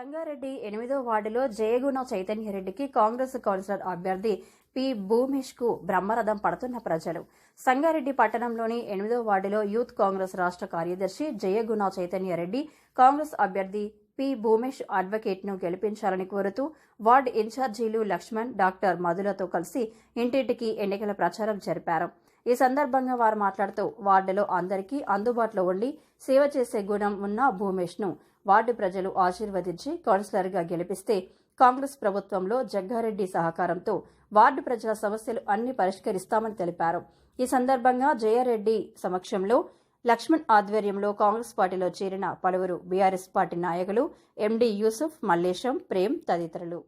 సంగారెడ్డి ఎనిమిదో వార్డులో జయగుణ చైతన్యరెడ్డికి కాంగ్రెస్ కౌన్సిలర్ అభ్యర్థి పి భూమేష్కు బ్రహ్మరథం పడుతున్న ప్రజలు. సంగారెడ్డి పట్టణంలోని ఎనిమిదో వార్డులో యూత్ కాంగ్రెస్ రాష్ట్ర కార్యదర్శి జయగుణ చైతన్యరెడ్డి కాంగ్రెస్ అభ్యర్థి పి భూమేష్ అడ్వకేట్ను గెలిపించాలని కోరుతూ వార్డు ఇన్ఛార్జీలు లక్ష్మణ్ డాక్టర్ మధులతో కలిసి ఇంటింటికి ఎన్నికల ప్రచారం జరిపారు. ఈ సందర్భంగా వారు మాట్లాడుతూ వార్డులో అందరికీ అందుబాటులో ఉండి సేవ చేసే గుణం ఉన్న భూమేష్ను వార్డు ప్రజలు ఆశీర్వదించి కౌన్సిలర్గా గెలిపిస్తే కాంగ్రెస్ ప్రభుత్వంలో జగ్గారెడ్డి సహకారంతో వార్డు ప్రజల సమస్యలు అన్ని పరిష్కరిస్తామని తెలిపారు. ఈ సందర్భంగా జయారెడ్డి సమక్షంలో లక్ష్మణ్ ఆధ్వర్యంలో కాంగ్రెస్ పార్టీలో చేరిన పలువురు బీఆర్ఎస్ పార్టీ నాయకులు ఎండి యూసుఫ్ మల్లేశం ప్రేమ్ తదితరులు.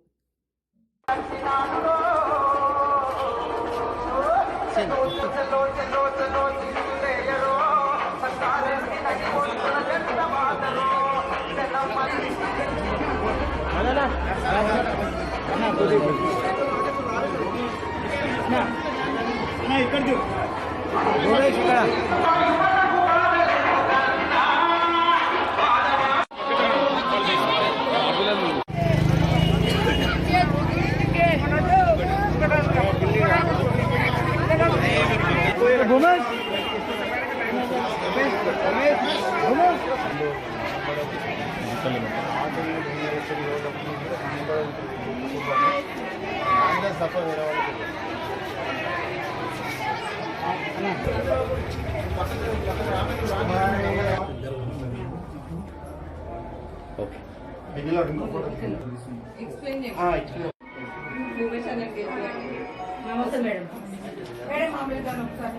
ఇక్కడ చూ భూమేష్ ఇక్కడ భూమేష్ భూమేష్ నమస్తే మేడం. మేడం మామూలుగా ఒకసారి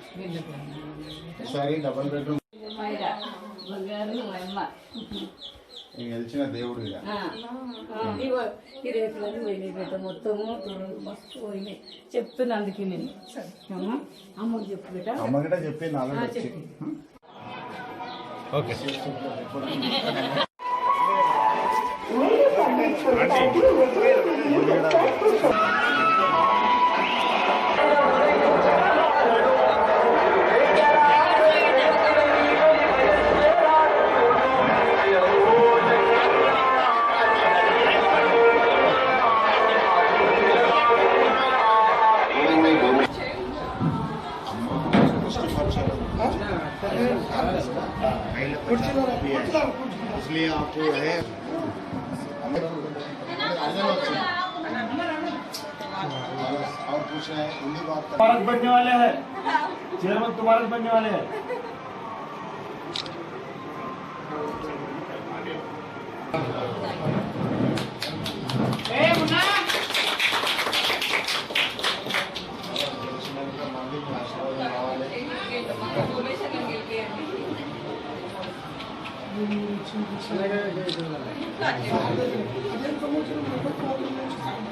మా అమ్మ. నీకు గెలిచిన దేవుడు ఈ రేట్లన్నీ పోయినాయి మొత్తము మస్తు పోయినాయి. చెప్తున్నా అందుకే నేను అమ్మ అమ్మకి చెప్పు బేట అమ్మ గిட்ட చెప్పింది ఆ, ఆల్రెడీ వచ్చి. पूछ रहे हैं हिंदी बात कर तुम्हारा बनने वाले हैं। चेयरमैन तुम्हारे बनने वाले हैं।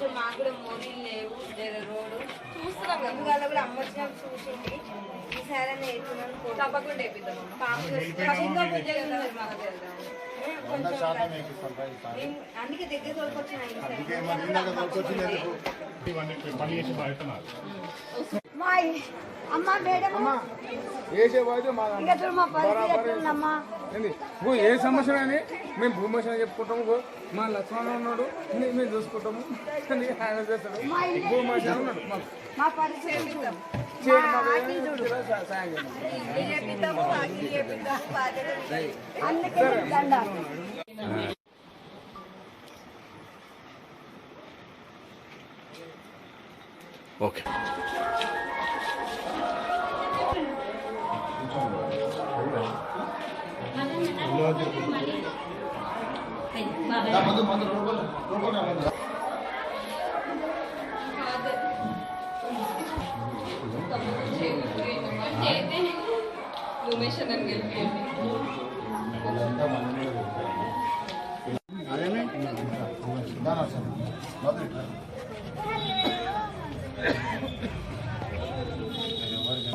కొంచెం మాకు కూడా మోరీలు లేవు లేదా రోడ్డు. చూస్తున్నాం ముందుగా కూడా అమ్మొచ్చినాం చూసింది. ఈసారి వేస్తున్నాను తప్పకుండా మీకు అందుకే దగ్గర దొరికొచ్చింది ఎందుకు? అమ్మ మేడం ఇంకా మా పరిస్థితి ఎట్లుందమ్మా? ఏంది? ఏ సమస్య అని మేము భూమేశ్వరం చెప్పుకుంటాము భూ- మా లక్ష్మణ ఉన్నాడు మేము చూసుకుంటాము ఆయన చేస్తాడు. భూమేశ్వరం ఉన్నాడు సాయం ఓకే.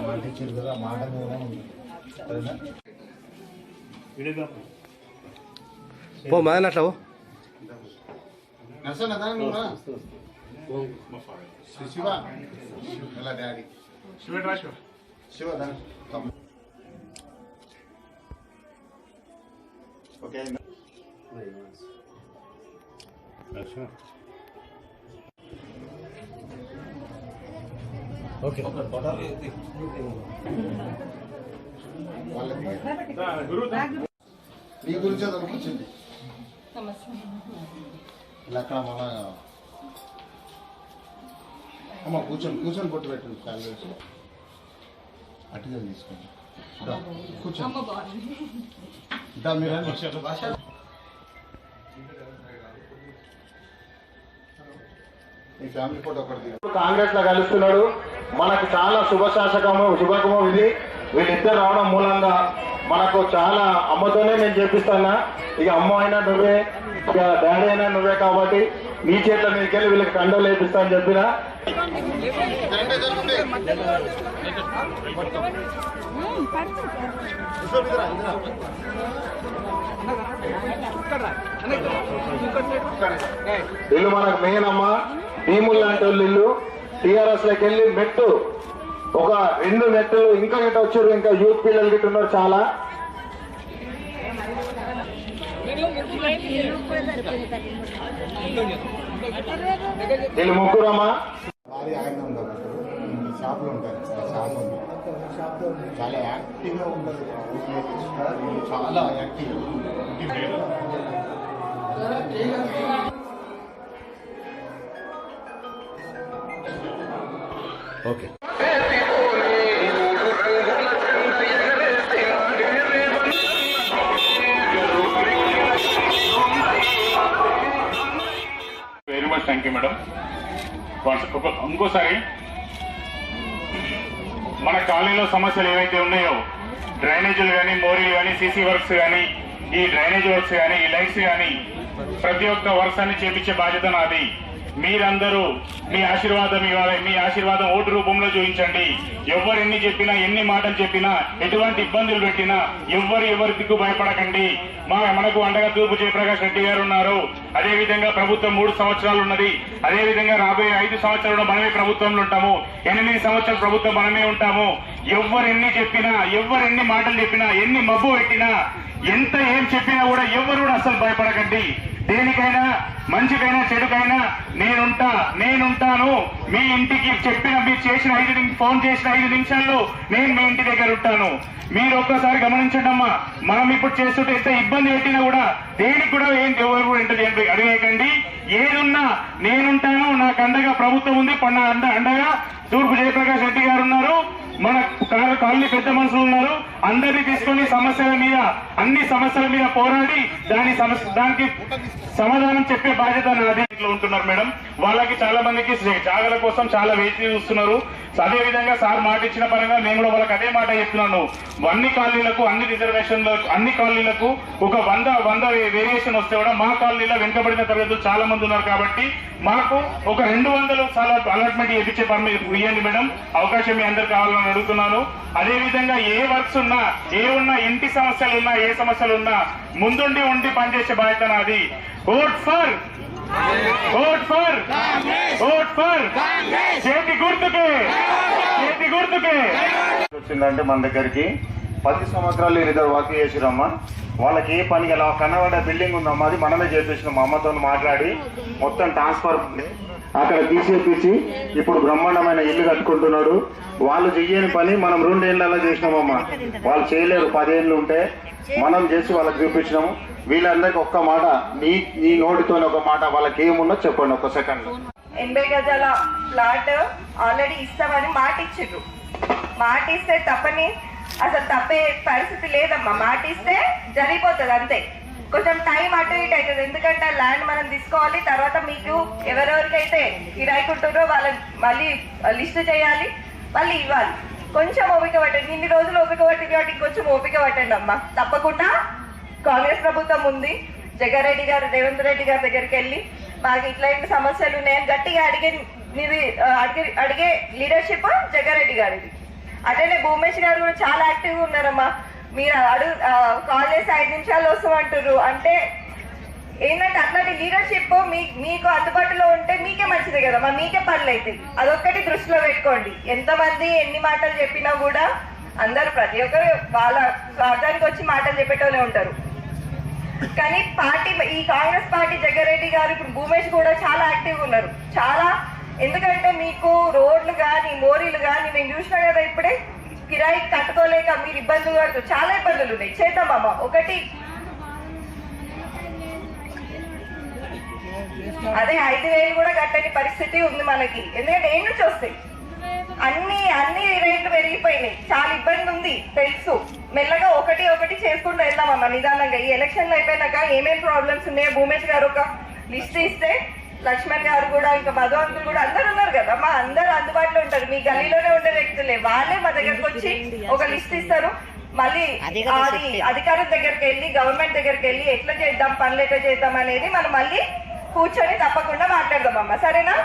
మాట ఇచ్చారు కదా మాట ఉంది పో మదన్ అట్లా పో నర్సన్న దాని నువ్వు రా. శి- శివ ఎలా డాడీ శివ దాని తమ్ముడు. ఓకే ఓకే వాళ్ళకి. నీ గురించి కూర్చుంది ఇలా అక్కడ మన అమ్మ కూర్చొని కూర్చొని పొట్టు పెట్టండి కాలు అటుగా తీసుకోండి. కూర్చోండి. మీరు రండి. మీ ఫ్యామిలీ ఫోటో ఒకటి. కాంగ్రెస్లో కలుస్తున్నాడు. మనకు చాలా శుభశాసకము శుభకము ఇది. వీళ్ళిద్దరు రావడం మూలంగా మనకు చాలా అమ్మతోనే నేను చెప్పిస్తానా ఇక అమ్మ అయినా నువ్వే ఇక డాడీ అయినా నువ్వే కాబట్టి నీ చేతుల మీదకి వెళ్ళి వీళ్ళకి కండలు వేపిస్తా అని చెప్పిన. ఇల్లు మనకు మెయిన్ అమ్మ. భీములు లాంటి వాళ్ళు ఇల్లు. టీఆర్ఎస్లోకి వెళ్ళి మెట్టు. ఒక రెండు మెట్లు ఇంకా గిట్ట వచ్చారు? ఇంకా యూత్ పిల్లలు గిట్ట ఉన్నారు చాలా. వీళ్ళు ముగ్గురమ్మా? భారీ ఆనందం ఉంటుంది షాప్లో ఉంటారు షాప్ ఉంది చాలా యాక్టివ్గా ఉంటుంది చాలా active. Okay. Very much thank you madam ఇంకోసారి మన కాలనీలో సమస్యలు ఏవైతే ఉన్నాయో డ్రైనేజీలు కానీ మోరీలు కానీ సీసీ వర్క్స్ కానీ ఈ డ్రైనేజ్ వర్క్స్ కానీ ఈ లైట్స్ కానీ ప్రతి ఒక్క వర్క్స్ అన్ని చేపించే బాధ్యత నాది. మీరందరూ మీ ఆశీర్వాదం ఇవ్వాలి. మీ ఆశీర్వాదం ఓటు రూపంలో చూపించండి. ఎవరు ఎన్ని చెప్పినా ఎన్ని మాటలు చెప్పినా ఎటువంటి ఇబ్బందులు పెట్టినా ఎవరు ఎవరి దిక్కు భయపడకండి. మా మనకు అండగా తూర్పు జయప్రకాష్ రెడ్డి గారు ఉన్నారు. అదేవిధంగా ప్రభుత్వం మూడు సంవత్సరాలు ఉన్నది. అదేవిధంగా రాబోయే ఐదు సంవత్సరాలు మనమే ప్రభుత్వంలో ఉంటాము. ఎనిమిది సంవత్సరాలు ప్రభుత్వం మనమే ఉంటాము. ఎవరు ఎన్ని చెప్పినా ఎవరు ఎన్ని మాటలు చెప్పినా ఎన్ని మబ్బు పెట్టినా ఎంత ఏం చెప్పినా కూడా ఎవరు కూడా అసలు భయపడకండి. దేనికైనా మంచికైనా చెడుకైనా నేనుంటా నేనుంటాను. మీ ఇంటికి చెప్పిన మీరు చేసిన ఐదు ఫోన్ చేసిన ఐదు నిమిషాల్లో నేను మీ ఇంటి దగ్గర ఉంటాను. మీరు ఒక్కసారి గమనించండి అమ్మా మనం ఇప్పుడు చేస్తుంటే ఎంత ఇబ్బంది పెట్టినా కూడా దేనికి కూడా ఏం ఎవరు కూడా అడిగేయకండి ఏదున్నా నేనుంటాను నాకు అండగా ప్రభుత్వం ఉంది పన్న అండ అండగా తూర్పు జయప్రకాష్ రెడ్డి గారు ఉన్నారు. మన కా- కాలనీ పెద్ద మనుషులు ఉన్నారు. అందరినీ తీసుకొని సమస్యల మీద అన్ని సమస్యల మీద పోరాడి దాని సమస్య దానికి సమాధానం చెప్పే బాధ్యత నాది ఉంటున్నారు మేడం. వాళ్ళకి చాలా మందికి జాగల కోసం చాలా వేచి చూస్తున్నారు. అదే విధంగా సార్ మాట ఇచ్చిన పరంగా నేను కూడా వాళ్ళకి అదే మాట చెప్తున్నాను. అన్ని కాలనీలకు అన్ని రిజర్వేషన్లు అన్ని కాలనీలకు ఒక వంద వంద వేరియేషన్ వస్తే కూడా మా కాలనీలో వెనుకబడిన తరగతులు చాలా మంది ఉన్నారు కాబట్టి మాకు ఒక రెండు వందలు చాలా అలాట్మెంట్ ఇప్పించే పర్మిషన్ ఇవ్వండి మేడం. అవకాశం మీ అందరు కావాలని అడుగుతున్నాను. అదేవిధంగా ఏ వర్క్స్ ఉన్నా ఏ ఉన్నా ఇంటి సమస్యలు ఉన్నా ఏ సమస్యలు ఉన్నా ముందుండి ఉండి పనిచేసే బాధ్యత నాది. Vote for vote for vote for చేతి గుర్తుకే. చేతి గుర్తుకే. వచ్చిందంటే మన దగ్గరికి పది సంవత్సరాలు ఇద్దరు వర్క్ చేసిరమ్మా. వాళ్ళకి ఏ పని గల కనబడే బిల్డింగ్ ఉందమ్మా. అది మనమే చేపించినాం మా అమ్మతో మాట్లాడి మొత్తం ట్రాన్స్ఫర్ అక్కడ తీసేపించి ఇప్పుడు బ్రహ్మాండమైన ఇల్లు కట్టుకుంటున్నాడు. వాళ్ళు చెయ్యని పని మనం రెండేళ్ళలా చేసినామమ్మా. వాళ్ళు చేయలేరు. పదేళ్ళు ఉంటే మనం చేసి వాళ్ళకి చూపించినాము. వీళ్ళందరికీ ఒక్క మాట నీ నీ నోటితో ఒక మాట వాళ్ళకి ఏమున్నా చెప్పండి ఒక సెకండ్ ఎనభై గజాల ప్లాట్ ఆల్రెడీ ఇస్తామని మాట ఇచ్చిండ్రు మాట ఇస్తే తప్పని అసలు తప్పే పరిస్థితి లేదమ్మా. మాట ఇస్తే జరిగిపోతుంది అంతే. కొంచెం టైం అటు ఇటు అవుతుంది. ఎందుకంటే ఆ ల్యాండ్ మనం తీసుకోవాలి తర్వాత మీకు ఎవరెవరికైతే కిరాయికుంటారో వాళ్ళకి మళ్ళీ లిస్ట్ చేయాలి మళ్ళీ ఇవ్వాలి. కొంచెం ఓపిక పట్టండి. ఇన్ని రోజులు ఓపిక పట్టింది కాబట్టి ఇంకొంచెం ఓపిక పట్టండి అమ్మా. తప్పకుండా కాంగ్రెస్ ప్రభుత్వం ఉంది. జగ్గారెడ్డి గారు రేవంత్ రెడ్డి గారి దగ్గరికి వెళ్ళి మాకు ఇట్లాంటి సమస్యలు ఉన్నాయని గట్టిగా అడిగే మీది అడిగే అడిగే లీడర్షిప్ జగ్గారెడ్డి గారిది. అట్లనే భూమేష్ గారు కూడా చాలా యాక్టివ్గా ఉన్నారమ్మా. మీరు? అడుగు కాల్ చేసి ఐదు నిమిషాలు వస్తామంటారు అంటే ఏంటంటే అట్లాంటి లీడర్షిప్ మీ మీకు అందుబాటులో ఉంటే మీకే మంచిది మా మీకే పనులు అవుతాయి అదొక్కటి దృష్టిలో పెట్టుకోండి. ఎంతమంది ఎన్ని మాటలు చెప్పినా కూడా అందరూ ప్రతి ఒక్కరు వాళ్ళ స్వార్థానికి వచ్చి మాటలు చెప్పేటోనే ఉంటారు. కానీ పార్టీ ఈ కాంగ్రెస్ పార్టీ జగ్గారెడ్డి గారు ఇప్పుడు భూమేష్ కూడా చాలా యాక్టివ్ ఉన్నారు. చాలా ఎందుకంటే మీకు రోడ్లు కానీ మోరీలు కానీ మేము చూసినా కదా ఇప్పుడే కిరాయి కట్టుకోలేక మీరు ఇబ్బందులు పడుతూ చాలా ఇబ్బందులు ఉన్నాయి. చేద్దామమ్మ ఒకటి. అదే ఐదు వేలు కూడా కట్టని పరిస్థితి ఉంది మనకి. ఎందుకంటే ఏం నుంచి వస్తాయి? అన్ని అన్ని రేట్లు పెరిగిపోయినాయి. చాలా ఇబ్బంది ఉంది. తెలుసు. మెల్లగా ఒకటి ఒకటి చేసుకుంటూ వెళ్దామమ్మా నిదానంగా. ఈ ఎలక్షన్లు అయిపోయినాక ఏమేమి ప్రాబ్లమ్స్ ఉన్నాయో భూమేష్ గారు ఒక లిస్ట్ ఇస్తే లక్ష్మణ్ గారు కూడా ఇంకా మధు అంకుల్ కూడా అందరు ఉన్నారు కదా. మా అందరు అందుబాటులో ఉంటారు. మీ గల్లీలోనే ఉండే వ్యక్తులే. వాళ్ళే మా దగ్గరకు వచ్చి ఒక లిస్ట్ ఇస్తారు. మళ్ళీ అది అధికారుల దగ్గరికి వెళ్ళి గవర్నమెంట్ దగ్గరికి వెళ్ళి ఎట్లా చేద్దాం పనులు ఎట్లా చేద్దాం అనేది మనం మళ్ళీ కూర్చొని తప్పకుండా మాట్లాడదాం అమ్మ. సరేనా?